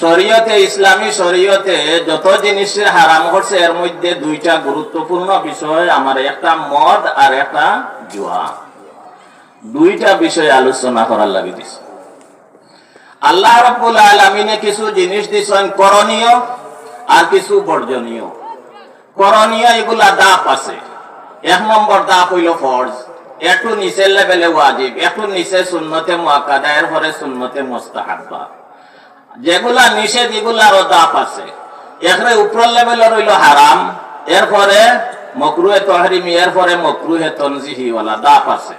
শরীয়তে, ইসলামী শরীয়তে যত জিনিসের হারাম করছে, এর মধ্যে দুইটা গুরুত্বপূর্ণ বিষয়, আমার একটা মদ আর একটা জুয়া। দুইটা বিষয় আলোচনা করার লাগে দিছে। আল্লাহ রব্বুল আলমিনে কিছু জিনিস দিছেন করণীয় আর কিছু বর্জনীয়। করণীয় এগুলা দাপ আছে। এক নম্বর দাপ হইল ফরজ। একটু নিচের লেভেলে ওয়াজিব, একটু নিচে শূন্যতে মুআক্কাদা এর পরে শূন্যতে মুস্তাহাব্বা। যেগুলা নিষেধ এগুলারও দাপ আছে। এখানে উপর লেভেলের রইল হারাম, এরপরে মকরুহে তহরিমি, এরপরে মকরুহে তনজিহি ওয়ালা দাপ আছে।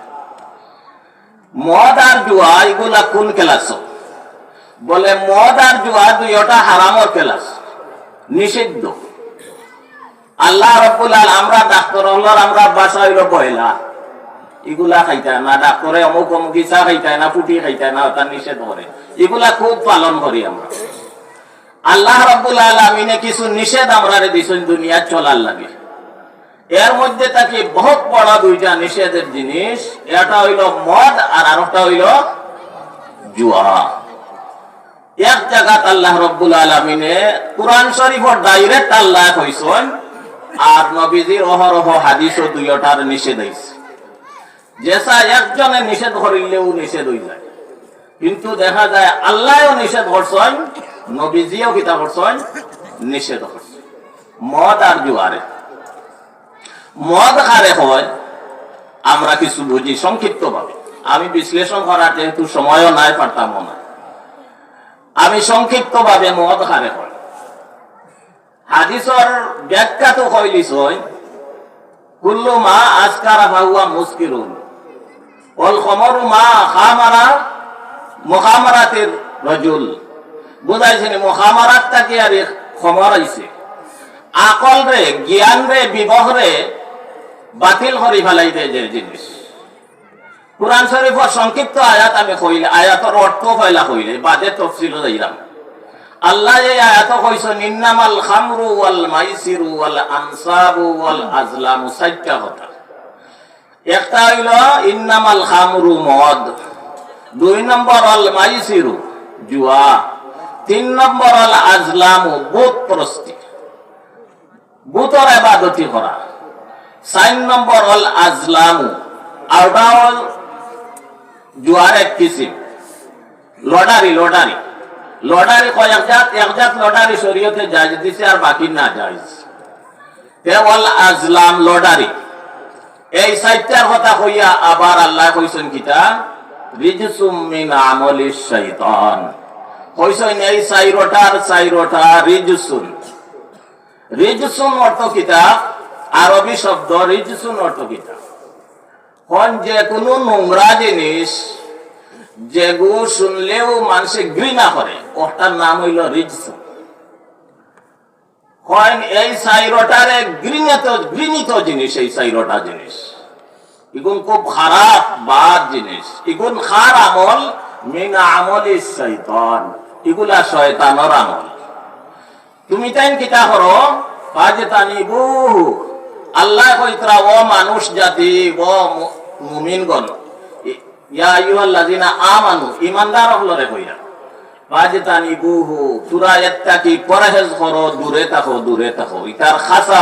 মদ আর জুয়া, এগুলা কোন ক্লাস বলে মদ আর জুয়া দুইটা হারামর ক্লাস নিষিদ্ধ। আল্লাহ রব্বুল আল আমরা ডাক্তার আমরা বাসা হইল পয়লা এগুলা খাইতা না ডাক্তরে অমুক অমুক ইচ্ছা খাইতায় না, ফুটি খাইতায় না, তার নিষেধ করে এগুলা খুব পালন করি আমরা। আল্লাহ রব্বুল আলমিনে কিছু নিষেধ আমরা দিছেন দুনিয়া চলার লাগে। এর মধ্যে তাকে বহুত বড় দুইটা নিষেধের জিনিস এটা হইল মদ আর আরেকটা হইল জুয়া। এক জায়গাত আল্লাহ রব্বুল আলমিনে কোরআন শরীফর ডাইরেক্ট আল্লাহ হইছেন আর নবীজির অহরহ হাদিসও দুইটার নিষেধ হইছে। যেসা একজনে নিষেধ করিলেও নিষেধ হয়ে যায়। কিন্তু দেখা যায় আল্লাহও নিষেধ করছেন, নবীজিও কিতা করছেন, নিষেধ করছেন। মদ আর জুয়ারে। মদ খারে হয়, আমরা কিছু বুঝি সংক্ষিপ্ত ভাবে আমি বিশ্লেষণ করার যেহেতু সময়ও নাই পারতাম না। আমি সংক্ষিপ্ত ভাবে মদ খারে হয়। হাদিসর ব্যাখ্যা তো কইলিস কুল্লু মা আজকারা ভাগুয়া মুস্কিরুন। মা তাকে আইছে আকল রে, জ্ঞান রে রে, বাতিল করি ফেলাই দেয় যে জিনিস। কোরআন শরীফর সংক্ষিপ্ত আয়াত আমি কইলে, আয়াতর অর্থ কইলা কইলে বাদে তফসিল যাইলাম আল্লাহ এই আয়াত কইছেন ইন্নামাল খামরু ওয়াল মাইসিরু ওয়াল আনসাবু ওয়াল আজলামু সাইট্টা কথা একটা হইল, ইন্নামাল খামরু মদ। দুই নম্বর আল মাইসিরু জুয়া। তিন নম্বর আল আজলামু বুত প্রস্তি। বুতর এবাদতি করা। চার নম্বর হল, আজলামু আউটা হল জুয়ার এক কিসিম। Lottery lottery. লটারি কয়েক জাত? এক জাত লটারি শরীয়তে জায়জ দিছে আর বাকি না জায়জ। তে হল আজলাম লটারি। এই সাইটটার কথা কইয়া আবার আল্লাহ কইছেন কিতা? রিজসুম মিন আমলিশ শাইতান। কইছেন এই সাইরোটার সাইরোটা রিজসুন। রিজসুন অর্থ কিতাব আরবি শব্দ রিজসুন অর্থ কিতাব কোন যে কোনো নোংরা জিনিস যেগু শুনলেও মানুষে ঘৃণা করে, ওটার নাম হইল রিজসুন। কোন এই সাইরোটারে ঘৃণিত ঘৃণিত জিনিস, এই সাইরোটা জিনিস। ইগুন খুব খারাপ, বাদ জিনিস। ইগুন খার আমল, মিন আমল শৈতান এগুলা শয়তানর আমল। তুমি তাই কিতা করো? ফাজতানি বহু আল্লাহ কইতরা, ও মানুষ জাতি, ও মুমিনগণ ইয়া আইয়ুহাল্লাযিনা আমানু ইমানদার হলরে কইরা। দূরে ইতার খাসা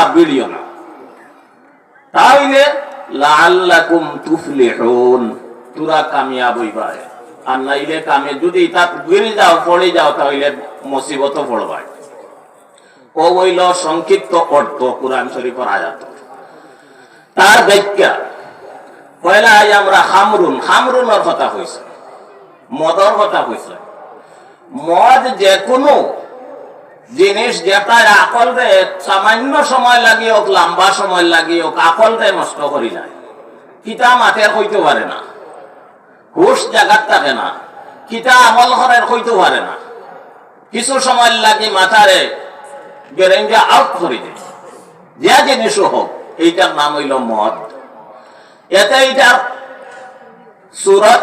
যদি মুসিবত পড়বাই। সংক্ষিপ্ত অর্থ কোরআন শরীফের আয়াত। তার ব্যাখ্যা, পয়লা আই আমরা হামরুন হামরুনের কথা হয়েছে মদর কথা হয়েছে মদ যে কোনো জিনিস যেটা আকল রে সামান্য সময় লাগি হোক, লম্বা সময় লাগি হোক, আকল রে নষ্ট করি যায় কিতা মাঠে হইতে পারে না। হুশ জাগাত থাকে না। কিতা আমল ঘরের হইতে পারে না। কিছু সময় লাগি মাথারে গেরেঞ্জা আউট করে দেয় যে জিনিসও হোক, এইটার নাম হইল মদ। এতে এইটার সুরত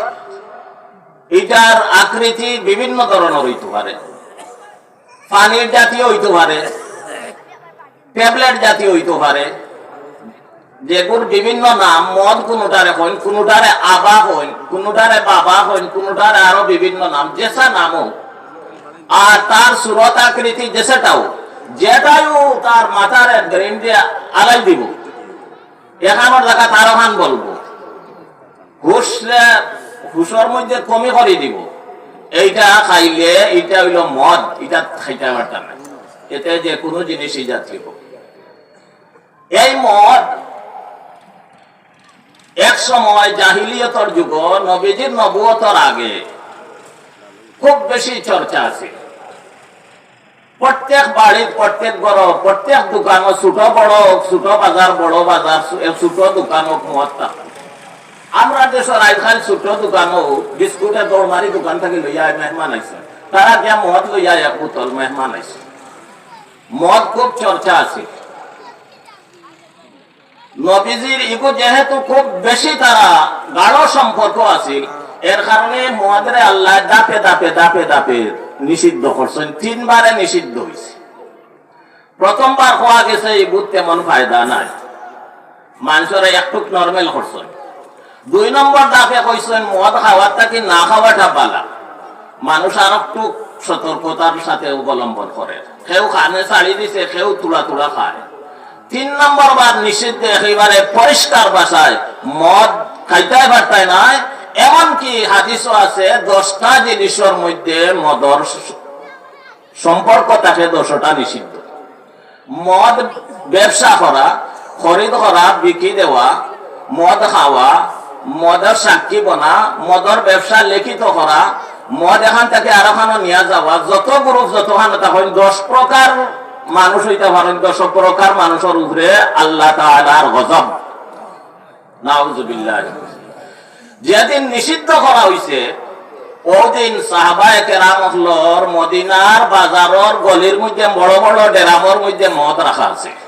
এইটার আকৃতি বিভিন্ন ধরনের হইতে পারে। পানির জাতীয় হইতে পারে, ট্যাবলেট জাতীয় হইতে পারে যেগুর বিভিন্ন নাম মদ কোনোটারে হইন, কোনোটারে আবা হইন, কোনোটারে বাবা হইন, কোনোটারে আরও বিভিন্ন নাম, যেসা নাম আর তার সুরত আকৃতি যেটাও যেটাও তার মাথার গ্রেন দিয়ে আলাই দিব। এখানোর জায়গা তার ওখান বলব। হুশ হুশর মধ্যে কমি করে দিব। এইটা খাইলে এইটা হইল মদ এটা খাইতে পারতাম না এতে যে কোনো জিনিসই জাতীয় এই মদ এক সময় জাহিলিয়তর যুগ, নবীজির নবুয়তর আগে খুব বেশি চর্চা আছে। প্রত্যেক বাড়ির প্রত্যেক বড় প্রত্যেক দোকান, ছোট বড় ছোট বাজার, বড় বাজার, ছোট দোকান মদ থাকে আমরা দেশের আইখান ছোট দোকানও বিস্কুটের দৌড়মারি দোকান থেকে লইয়া মেহমান আইছে। তারা গিয়া মদ লইয়া এক বোতল মেহমান আইছে। মদ খুব চর্চা আছে। নবীজির ইগো যেহেতু খুব বেশি, তারা গাঢ় সম্পর্ক আছে। এর কারণে মহাদের আল্লাহ দাপে দাপে দাপে দাপে নিষিদ্ধ করছেন। তিনবারে নিষিদ্ধ হয়েছে প্রথমবার হওয়া গেছে এই বুধ তেমন ফায়দা নাই। মানুষের একটু নর্মেল করছেন। দুই নম্বর দাপে কইছেন মদ খাওয়ারটা কি না খাওয়াটা পালা মানুষ আর একটু সতর্কতার সাথে অবলম্বন করে। কেউ খানে ছাড়ি দিছে কেউ তুলা তুলা খায়। তিন নম্বর বার নিষিদ্ধ একেবারে পরিষ্কার ভাষায়, মদ খাইতে পারতাই নাই, এমনকি হাদিসও আছে, দশটা জিনিসের মধ্যে মদর সম্পর্ক থাকে, দশটা নিষিদ্ধ। মদ ব্যবসা করা, খরিদ করা, বিক্রি দেওয়া, মদ খাওয়া মদের সাক্ষী বনা মদর ব্যবসা লিখিত করা মদ এখান থেকে আর এখানে নিয়ে যাওয়া যত গ্রুপ যতখানে তখন দশ প্রকার মানুষ হইতে পারেন দশ প্রকার মানুষের উপরে আল্লাহ তাআলার গজব। নাউজুবিল্লাহ। যেদিন নিষিদ্ধ করা হইছে ওদিন সাহাবায়ে কেরাম মদিনার বাজারর গলির মধ্যে, বড় বড় ডেরামর মধ্যে মদ রাখা আছে।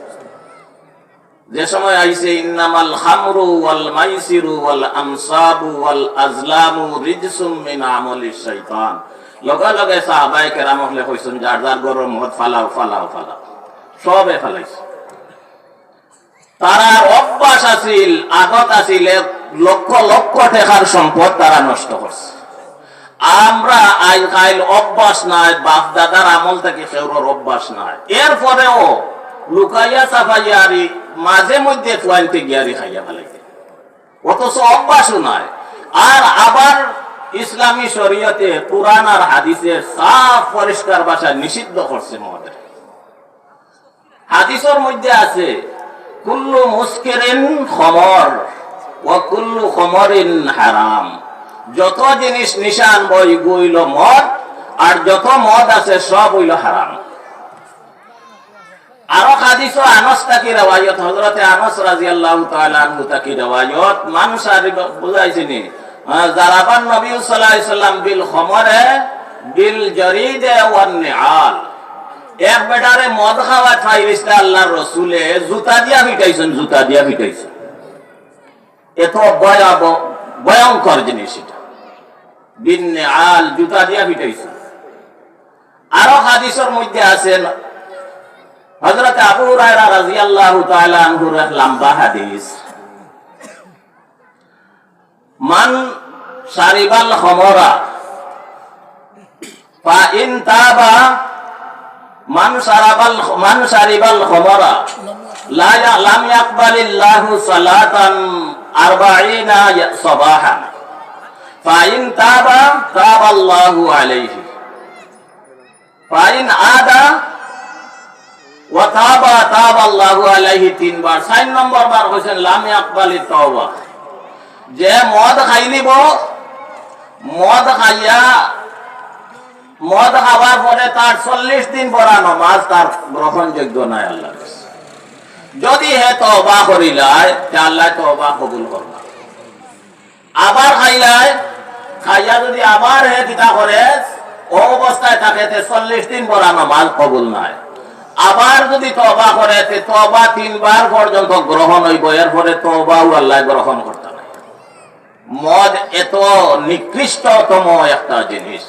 যে সময় আইছে, ইন্নামাল খামরু ওয়াল মাইসিরু ওয়াল আমসাবু ওয়াল আজলামু রিজসুম মিন আমালিশ শাইতান। লগে লগে সাহাবায়ে কেরাম হলে কইছেন, যার যার গরম মদ ফালাও ফালাও ফালাও। সবে ফালাইছে। তারা অভ্যাস আছিল, আগত আছিল লক্ষ লক্ষ টাকার সম্পদ তারা নষ্ট করছে। আমরা আজ কাল অভ্যাস নাই বাপ দাদার আমল থেকে সেওর অভ্যাস নাই। এরপরেও লুকাইয়া চাপাইয়ারি মাঝে মধ্যে ফুয়াইতে গিয়ারি খাইয়া ফেলাইতে অথচ অভ্যাসও নাই। আর আবার ইসলামী শরীয়তে কোরআন আর হাদিসে সাফ পরিষ্কার ভাষায় নিষিদ্ধ করছে মদের হাদিসের মধ্যে আছে, কুল্লু মুস্কিরিন খমর ও কুল্লু খমরিন হারাম। যত জিনিস নিশান বই গইল মদ, আর যত মদ আছে সব হইল হারাম। আরও হাদিস আনস তাকি রওয়ায়ত? হযরতে আনস রাদিয়াল্লাহু তাআলা আনহু তাকি রওয়ায়ত? মানুষ আর বুঝাইছিনি জারাবান নবী সাল্লাল্লাহু আলাইহি বিল খমরে, বিল জরিদে ওয়ান নিআল। এক বেটারে মদ খাওয়া খাইছে আল্লাহর রসুলে, জুতা দিয়া ফিটাইছেন জুতা দিয়া ফিটাইছেন এত ভয়াব, ভয়ঙ্কর জিনিস এটা। বিন্নে আল জুতা দিয়া ফিটাইছেন আরও হাদিসের মধ্যে আছেন হযরত আবু হুরায়রা রাদিয়াল্লাহু তাআলা আনহুর এক লম্বা হাদিস। মান সারিবাল খমরা, ফা ইন তাবা, মান সারাবাল মান সারিবাল খমরা, লা লাম ইয়াকবালিল্লাহু সালাতান আরবাঈনা সাবাহান ফাইন তাবা, তাবাল্লাহু আলাইহি। ফাইন আদা ওয়া তাবা, তাবাল্লাহু আলাইহি তিনবার। চার নম্বর বার কইছেন লাম ইয়াকবালি তওবা। যে মদ খাইলিব মদ খাইয়া, মদ খাওয়ার পরে তার চল্লিশ দিন পরা নমাজ তার গ্রহণযোগ্য নাই আল্লাহ যদি হে তবা করিলায় আল্লাহ তবা কবুল করবা আবার খাইলায় খাইয়া যদি আবার হে কিতা করে, ও অবস্থায় থাকে তে চল্লিশ দিন পরা নমাজ কবুল নাই। আবার যদি তবা করে তবা তিনবার পর্যন্ত গ্রহণ হইব, এরপরে তবাও আল্লাহ গ্রহণ করতে মদ এত নিকৃষ্টতম একটা জিনিস।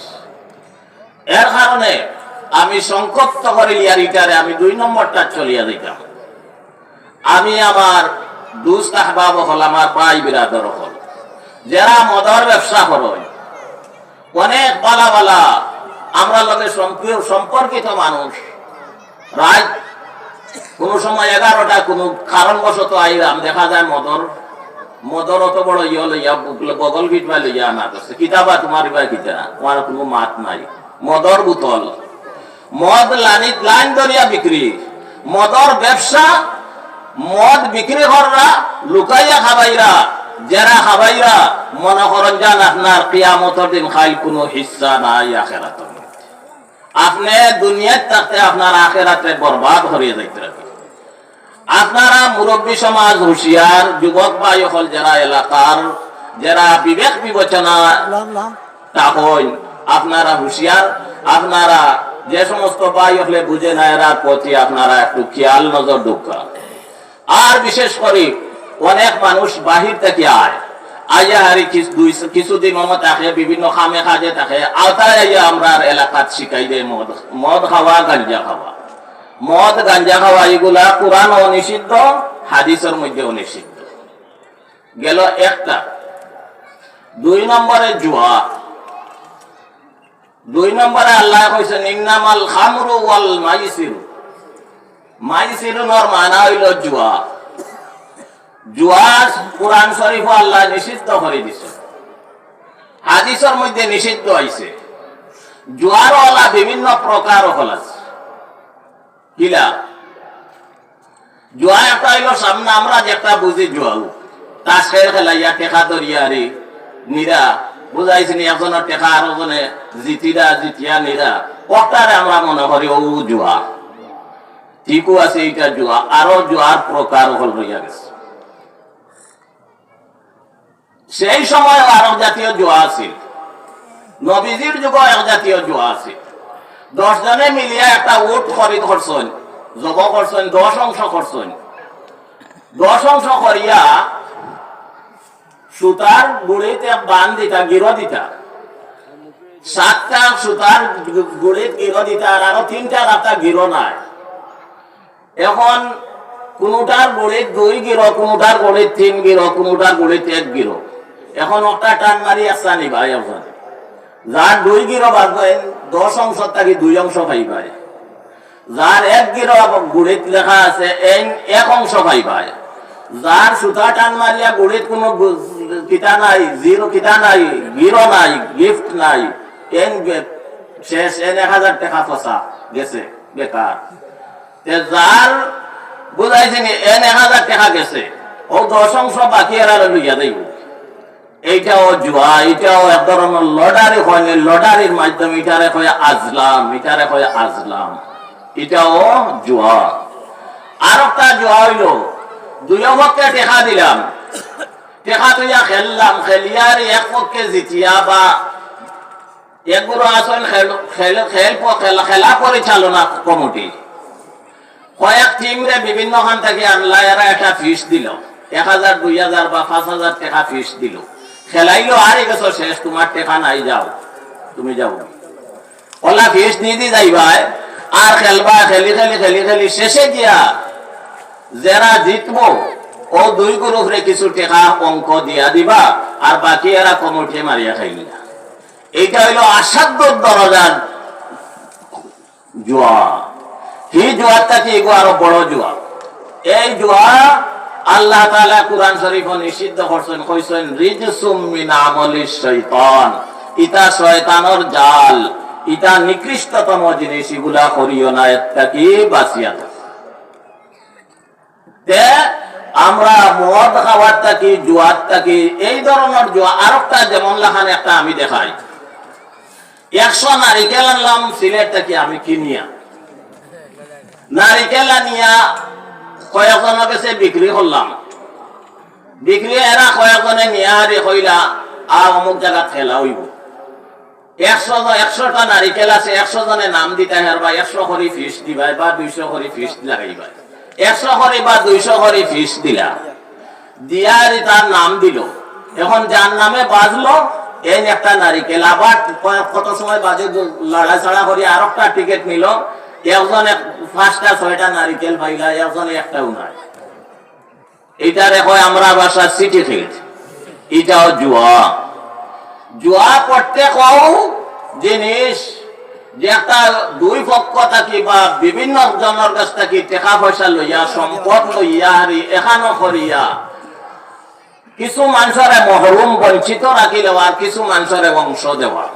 এর কারণে আমি সংকপ্ত করে ইয়ারিটারে আমি দুই নম্বরটা চলিয়া দিতাম আমি আমার দুস্ত আহবাব হল, আমার ভাই বিরাদর হল। যারা মদর ব্যবসা করয় অনেক বালা বালা, আমরা লগে সম্পর্ক- সম্পর্কিত মানুষ। রাত কোন সময় এগারোটা, কোন কারণবশত আইলাম, দেখা যায় মদর মদর অত বড় ইয়ে লইয়া বগল গিটবা লইয়া আনা করছে। কিতাবা তোমার বা কিতা? তোমার কোনো মাত নাই। মদর বোতল। মদ লানি, লাইন দরিয়া বিক্রি। মদর ব্যবসা, মদ বিক্রি কররা লুকাইয়া খাবাইরা যারা খাবাইরা মনে করেন যান আপনার কিয়ামতর দিন খাই কোনো হিস্সা নাই আখেরাতর। আপনি দুনিয়ার তাতে আপনার আখেরাতে বরবাদ হরিয়ে যাইতে আপনারা মুরব্বী সমাজ, হুঁশিয়ার, যুবক ভাই হল, যারা এলাকার, যারা বিবেক বিবেচনা তখন আপনারা হুঁশিয়ার, আপনারা যে সমস্ত ভাই হলে বুঝে না এরা প্রতি আপনারা একটু খেয়াল, নজর ঢুকা আর বিশেষ করে অনেক মানুষ বাহির থেকে আয়। আইয়া হারি কিছুদিন মনে থাকে বিভিন্ন খামে কাজে থাকে। আওতায় আইয়া আমরা এলাকাত শিখাই দেয় মদ মদ খাওয়া গাঞ্জা খাওয়া মদ, গাঞ্জা খাওয়া এগুলা কোরআন নিষিদ্ধ হাদিসের মধ্যেও নিষিদ্ধ গেল একটা। দুই নম্বরে জুয়া দুই নম্বরে আল্লাহ কইছে ইন্নামাল খামরু ওয়াল মাইসিরু। মাইসিরু নর মানা হইল জুয়া জুয়া কোরআন শরীফ আল্লাহ নিষিদ্ধ করে দিছে। হাদিসের মধ্যে নিষিদ্ধ হইছে। জুয়ার ওয়ালা বিভিন্ন প্রকার হল আছে। কিলা? জুয়া একটা হইল, সামনে আমরা যেটা বুঝি জুয়াও। তাস খেল খেলাইয়া টেকা দরিয়া রে নিরা, বুঝাইছি নি একজনের টেকা আর জনে জিতিরা, জিতিয়া নিরা। ওটারে আমরা মনে করি, ও জুয়া। ঠিকও আছে এইটা জুয়া। আরও জুয়ার প্রকার হল রইয়া গেছে। সেই সময় আরব জাতীয় জুয়া আছিল। নবীজির যুগ এক জাতীয় জুয়া আছিল। দশ জনে মিলিয়া একটা উট খরিদ করছেন জব করছেন, দশ অংশ করছেন। দশ অংশ করিয়া সুতার গুড়িতে বান দিতা, গির দিতা। সাতটা সুতার গুড়িত গির দিতা আর আরও তিনটা রাতা গির নাই। এখন কোনোটার গুড়িত দুই গির, কোনোটার গুড়িত তিন গির, কোনোটার গুড়িত এক গির। এখন একটা টান মারি আসা নি ভাই এখন। যার দুই গির বাঁধবেন দশ অংশ থাকি দুই অংশ পাই পায় যার এক গির গুড়িত লেখা আছে এক অংশ পাই পায় যার সুতা টান মারিয়া গুড়িত কোনো কিতা নাই, জিরো কিতা নাই, গিরো নাই, গিফট নাই, এন শেষ, এন এক হাজার টাকা ফসা গেছে, বেকার। যার বুঝাইছে নি, এন এক হাজার টাকা গেছে। ও দশ অংশ বাকি এরা লইয়া দেব এইটাও জুয়া, এইটাও এক ধরনের লটারি হয় লটারির মাধ্যমে এটারে কয় আজলাম, এটারে কয় আজলাম। এটাও জুয়া। আর একটা জুয়া হইল, দুই পক্ষে টেকা দিলাম। টেকা তুইয়া খেললাম, খেলিয়ার এক পক্ষে জিতিয়া বা এগুলো আসল খেল খেল খেল, খেলা খেলা পরিচালনা কমিটি। কয়েক টিমরে বিভিন্ন খান থেকে আনলা এরা একটা ফিস দিল। এক হাজার, দুই হাজার বা পাঁচ হাজার টাকা ফিস দিল। খেলাইলো, আর গেছো শেষ, তোমার টেকা নাই, যাও। তুমি যাও। ওলা ফিস দিয়ে দি যাইবাই, আর খেলবা, খেলি খেলি খেলি খেলি, শেষে গিয়া যারা জিতবো, ও দুই গ্রুপরে কিছু টেকা অঙ্ক দিয়া দিবা, আর বাকি এরা কমিটি মারিয়া খাইলা এইটা হইল আসাধ্য দরজার জুয়া। এই জুয়ারটা কি এগো আরও বড় জুয়া। এই জুয়া আল্লাহ তাআলা কুরআন শরীফ নিষিদ্ধ করছেন, কইছেন, রিজসুম মিন আমালিশ শয়তান ইতা শয়তানর জাল, ইতা নিকৃষ্টতম জিনিস, এগুলা করিও না একটা কি বাঁচিয়া থাকো। তে আমরা মদ খাওয়ার থাকি জুয়ার থাকি, এই ধরনের জুয়া আরেকটা যেমন লাখান একটা আমি দেখাই একশো নারিকেল আনলাম, সিলেট থেকে আমি কিনিয়া নারিকেল আনিয়া কয়েকজনের কাছে বিক্রি করলাম বিক্রি এরা কয়েকজনে নিয়া হারি কইলা আর অমুক জায়গা খেলা হইব একশো একশোটা নারিকেল আছে একশো জনে নাম দিতে বা একশো করি ফিস দিবাই বা দুইশো করি ফিস লাগাইবাই একশো করি বা দুইশো করি ফিস দিলা। দিয়ারি তার নাম দিল। এখন যার নামে বাজলো এই একটা নারিকেল আবার কত সময় বাজে লড়া চড়া করি আর একটা টিকিট নিল। একজন এক- পাঁচটা, ছয়টা নারিকেল পাইলা একজন একটাও নাই এটারে হয় আমরা বাসা সিটি ফিল্ড এটাও জুয়া। জুয়া করতে কও জিনিস দুই পক্ষ থাকি বা বিভিন্ন জনের কাছ থাকি টাকা পয়সা লইয়া, সম্পদ লইয়া হারি এখানো করিয়া, কিছু মানুষের মহরুম বঞ্চিত রাখি দেওয়া কিছু মানুষের বংশ দেওয়া।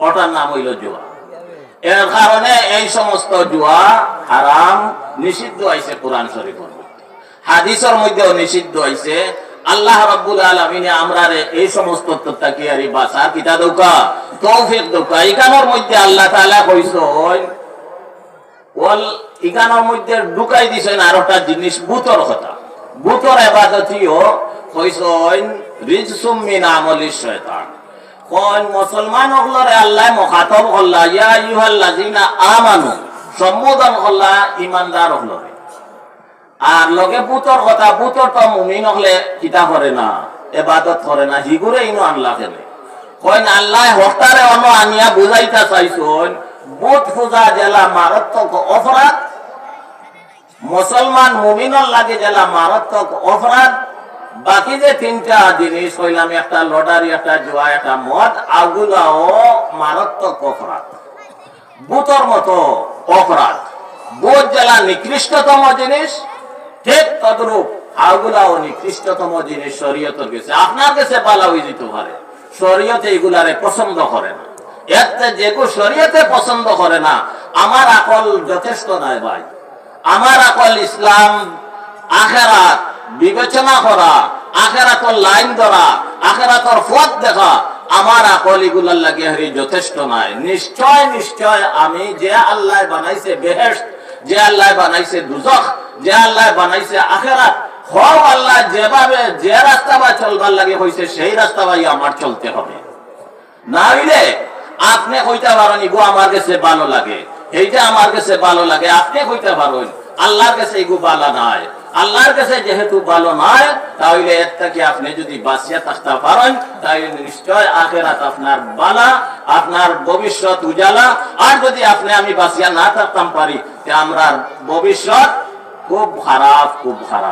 ওটার নাম হইল জুয়া। এর কারণে এই সমস্ত জুয়া হারাম, নিষিদ্ধ হয়েছে কোরআন মধ্যে। হাদিসের মধ্যেও নিষিদ্ধ হয়েছে, আল্লাহ রাব্বুল আলামিনে আমরা এই সমস্ত তত্তাকিয়ারি বাসা কিতা দৌকা, তৌফিক দৌকা। ইকানোর মধ্যে আল্লাহ তাআলা কইছেন ওল ইকানোর মধ্যে ঢুকাই দিছেন আর একটা জিনিস বুতর কথা। বুতর এবাদতিও কইছেন, রিজসুম মিন আমলি শয়তান। কোন মুসলমান হলরে আল্লাহ মুখাতব হল্লা? ইয়া আইয়ুহাল্লাযিনা আমানু। সম্বোধন হল্লা ইমানদার হলরে আর লগে বুতর কথা বুতর তো মুমিন হলে কিতা করে না, এবাদত করে না, হিগুরে ইনো আনলা কেনে? কইন আল্লাহ হস্তারে অন্য আনিয়া বুঝাইতা চাইছুন বুত পূজা জেলা মারাত্মক অপরাধ, মুসলমান মুমিনর লাগে জেলা মারাত্মক অপরাধ বাকি যে তিনটা জিনিস হইলাম, একটা লটারি, একটা জুয়া, একটা মদ, আগুলাও মারাত্মক অপরাধ। বুতর মতো অপরাধ। বোধ জেলা নিকৃষ্টতম জিনিস, ঠিক তদ্রূপ আগুলাও নিকৃষ্টতম জিনিস শরীয়তের কাছে। আপনার কাছে পালা হয়ে যেতে পারে। শরীয়তে এগুলারে পছন্দ করে না। এতে যেগু শরীয়তে পছন্দ করে না, আমার আকল যথেষ্ট নয় ভাই। আমার আকল ইসলাম, আখেরাত বিবেচনা করা, আখেরাতর লাইন ধরা, আখেরাতর পথ দেখা, আমার আকল এগুলার লাগে হরি যথেষ্ট নয় নিশ্চয় নিশ্চয় আমি যে আল্লাহ বানাইছে বেহেশত, যে আল্লাহ বানাইছে দুজখ যে আল্লাহ বানাইছে আখেরাত হও আল্লাহ যেভাবে যে রাস্তা বা চলবার লাগে হয়েছে সেই রাস্তা বাই আমার চলতে হবে। না হইলে আপনি কইতে পারেন, ইগো আমার কাছে ভালো লাগে। এইটা আমার কাছে ভালো লাগে, আপনি কইতে পারেন, আল্লাহর কাছে ইগো ভালো নাই। আল্লাহর কাছে যেহেতু ভালো নয়, তাহলে এর থেকে আপনি যদি বাঁচিয়ে থাকতে পারেন, তাহলে নিশ্চয় আখেরাত আপনার বালা, আপনার ভবিষ্যৎ উজালা। আর যদি আপনি আমি বাঁচিয়া না থাকতাম পারি, তে আমরা ভবিষ্যৎ খুব খারাপ খুব খারাপ।